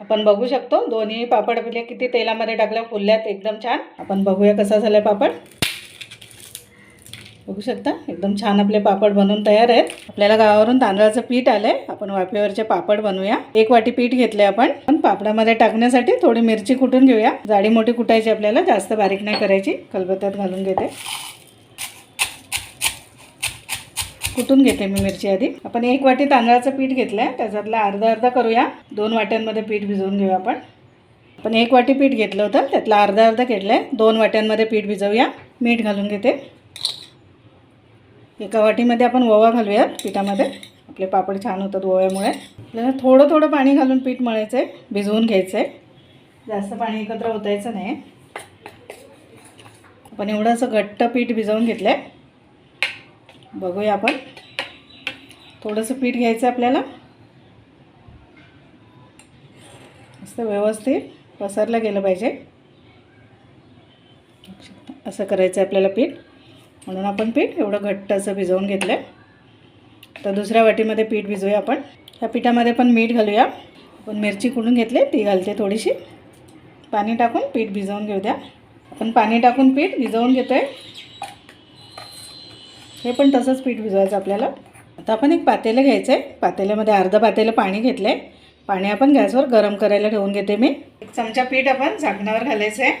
आपण बघू शकतो. दोन्ही पापड आपले किती तेलामध्ये टाकल्या फुलल्यात. एकदम छान. आपण बघूया कसा झालाय पापड. बघू शकता? एकदम छान आपले पापड बनवून तयार आहेत. आपल्याला गावावरून तांदळाचं पीठ आलंय. आपण वाफेवरचे पापड बनवूया. एक वाटी पीठ घेतले आपण. पण पापडामध्ये टाकण्यासाठी थोडी मिरची कुटून घेऊया? जाडी मोठी कुटायची आपल्याला. जास्त बारीक नाही करायची. खलबत्त्यात घालून घेते. कुटून घेते मी मिरची आधी? आपण एक वाटी तांदळाचं पीठ घेतलं आहे त्याच्यातला अर्धा अर्धा करूया. दोन वाट्यांमध्ये पीठ भिजवून घेऊया आपण. आपण एक वाटी पीठ घेतलं होतं. त्यातला अर्धा अर्धा घेतलं आहे दोन वाट्यांमध्ये पीठ भिजवूया. मीठ घालून घेते. एका वाटीमध्ये आपण ओवा घालूया पिठामध्ये. आपले पापड छान होतात ओव्यामुळे. आपल्याला थोडं थोडं पाणी घालून पीठ मळायचं आहे भिजवून घ्यायचं आहे जास्त पाणी एकत्र ओतायचं नाही. आपण एवढं असं घट्ट पीठ भिजवून घेतलं आहे बघूया आपण. थोडंसं पीठ घ्यायचं आपल्याला. मस्त व्यवस्थित पसरलं गेलं पाहिजे. असं करायचं आहे आपल्याला पीठ. म्हणून आपण पीठ एवढं घट्ट असं भिजवून घेतलं आहे तर दुसऱ्या वाटीमध्ये पीठ भिजवूया आपण. ह्या पिठामध्ये पण मीठ घालूया. आपण मिरची कुडून घेतली ती घालते थोडीशी. पाणी टाकून पीठ भिजवून घेऊ द्या. आपण पाणी टाकून पीठ भिजवून घेतो आहे हे पण तसंच पीठ भिजवायचं आपल्याला. आता आपण एक पातेलं घ्यायचं आहे पातेल्यामध्ये अर्धं पातेलं पाणी घेतलं आहे पाणी आपण गॅसवर गरम करायला ठेवून घेते मी. एक चमचा पीठ आपण झाकणावर घालायचं आहे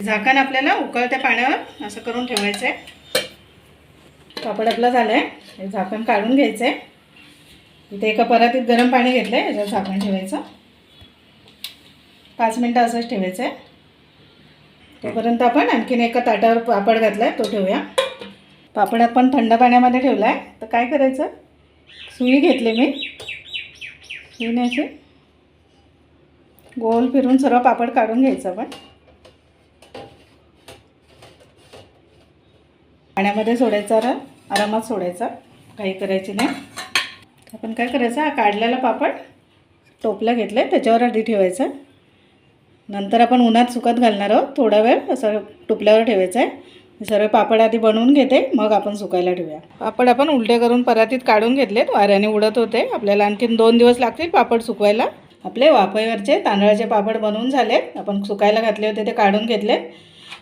झाकण आपल्याला उकळत्या पाण्यावर असं करून ठेवायचं आहे पापड आपलं झालं आहे झाकण काढून घ्यायचं आहे इथे एका परातीत गरम पाणी घेतलं आहे याच्यावर झाकण ठेवायचं. पाच मिनटं असंच ठेवायचं आहे. तोपर्यंत आपण आणखीन एका ताटावर पापड घातला आहे तो ठेवूया. पापड आपण थंड पाण्यामध्ये ठेवला आहे तर काय करायचं? सुई घेतली मी. सुईने असे गोल फिरून सर्व पापड काढून घ्यायचं आपण. पाण्यामध्ये सोडायचा रा आरामात सोडायचा. काही करायची नाही. आपण काय करायचं? हा काढलेला पापड टोपला घेतलं आहे त्याच्यावर आधी ठेवायचं. नंतर आपण उन्हात सुकत घालणार आहोत थोडा वेळ असं टुपल्यावर ठेवायचं आहे. सर्व पापड आधी बनवून घेते मग आपण सुकायला ठेवूया. पापड आपण उलटे करून परातीत काढून घेतलेत वाऱ्याने उडत होते. आपल्याला आणखीन दोन दिवस लागतील पापड सुकवायला. आपले वाफेवरचे तांदळाचे पापड बनवून झाले आपण सुकायला घातले होते ते काढून घेतले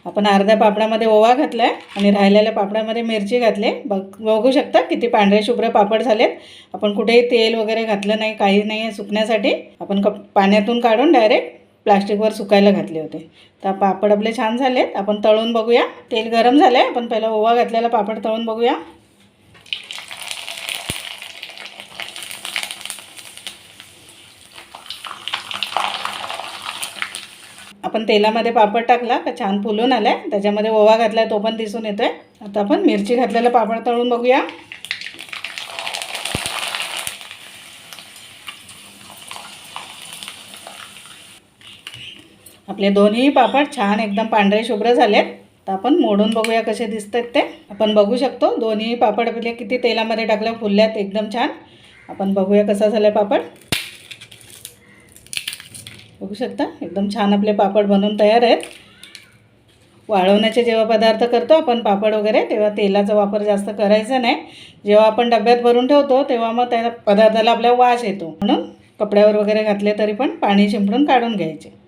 आपण अर्ध्या पापडामध्ये ओवा घातला आहे आणि राहिलेल्या पापडामध्ये मिरची घातली. बघ बघू शकता किती पांढरे शुभ्र पापड झालेत. आपण कुठेही तेल वगैरे घातलं नाही काही नाही आहे सुकण्यासाठी. आपण कप पाण्यातून काढून डायरेक्ट प्लास्टिकवर सुकायला घातले होते. तर पापड आपले छान झालेत. आपण तळून बघूया. तेल गरम झालं आहे आपण पहिला ओवा घातलेला पापड तळून बघूया. आपण तेलामध्ये पापड टाकला. का छान फुलून आला आहे त्याच्यामध्ये ओवा घातला तो पण दिसून येतो आहे आता आपण मिरची घातलेला पापड तळून बघूया. आपले दोन्ही पापड छान एकदम पांढरे शुभ्र झालेत. तर आपण मोडून बघूया कसे दिसतात ते. आपण बघू शकतो दोन्ही पापड आपले किती तेलामध्ये टाकल्या फुलल्यात एकदम छान. आपण बघूया कसा झाला पापड. बघू शकता एकदम छान आपले पापड बनवून तयार आहेत. वाळवण्याचे जेव्हा पदार्थ करतो आपण पापड वगैरे तेव्हा तेलाचा वापर जास्त करायचा नाही. जेव्हा आपण डब्यात भरून ठेवतो तेव्हा मग त्या पदार्थाला आपल्या वास येतो. म्हणून कपड्यावर वगैरे घातले तरी पण पाणी शिंपडून काढून घ्यायचे.